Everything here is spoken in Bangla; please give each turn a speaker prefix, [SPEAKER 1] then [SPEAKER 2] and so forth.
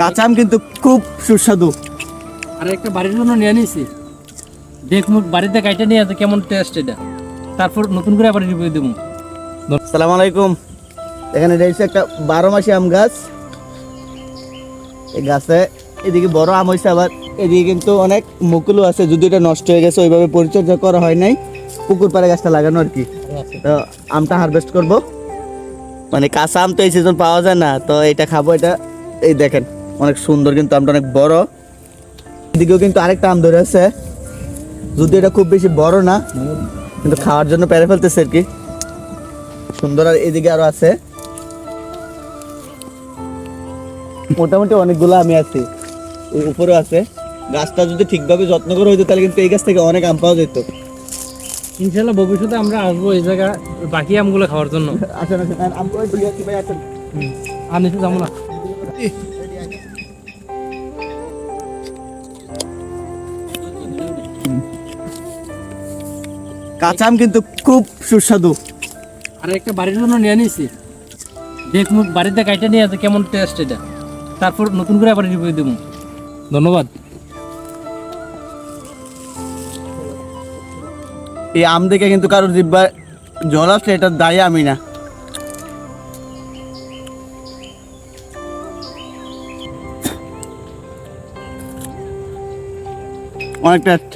[SPEAKER 1] কাঁচা আম কিন্তু খুব সুস্বাদু।
[SPEAKER 2] আর একটা বাড়ির জন্য নিয়ে নিয়েছি দেখব বাড়িতে কাইটা নিয়ে আছে কেমন টেস্ট এটা। তারপর নতুন করে আবার রিভিউ দেবো।
[SPEAKER 1] সালাম আলাইকুম। এখানে রয়েছে একটা বারো মাসি আম গাছ। এই গাছে এদিকে বড় আম হয়েছে আবার এদিকে কিন্তু অনেক মুকুলও আছে যদি এটা নষ্ট হয়ে গেছে ওইভাবে পরিচর্যা করা হয় নাই। পুকুর পাড়ে গাছটা লাগানো আর কি। তো আমটা হারভেস্ট করব। মানে কাঁচা আম তো এই সিজন পাওয়া যায় না তো এটা খাব এটা এই দেখেন। অনেক সুন্দর কিন্তু আমটা অনেক বড়। এদিকেও কিন্তু আরেকটা আম ধরে আছে। যদি এটা খুব বেশি বড় না কিন্তু খাওয়ার জন্য পেরে ফেলতেছে আর কি। সুন্দর আর এদিকে আরও আছে। মোটামুটি অনেকগুলো আমি আছি। এই উপরেও আছে। গাছটা যদি ঠিকভাবে যত্ন করে হইতো তাহলে কিন্তু এই গাছ থেকে অনেক আম পাওয়া যেত।
[SPEAKER 2] ইনশাল্লাহ ভবিষ্যতে আমরা আসব এই জায়গা বাকি আমগুলো খাওয়ার জন্য।
[SPEAKER 1] আসেন আসেন। আম ভাই আসেন।
[SPEAKER 2] আর নিচে যাব না।
[SPEAKER 1] কাঁচা আম কিন্তু খুব সুস্বাদু।
[SPEAKER 2] আর একটা বাড়ির জন্য নিয়ে নিয়েছি দেখব বাড়িতে কাইটা নিয়ে আছে কেমন টেস্ট এটা। তারপর নতুন করে আবার রিভিউ দেবো ধন্যবাদ।
[SPEAKER 1] এই আম দেখে কিন্তু কারোর জিব্বা জল আসলে এটা দায়ী আমি না। অনেক টেস্ট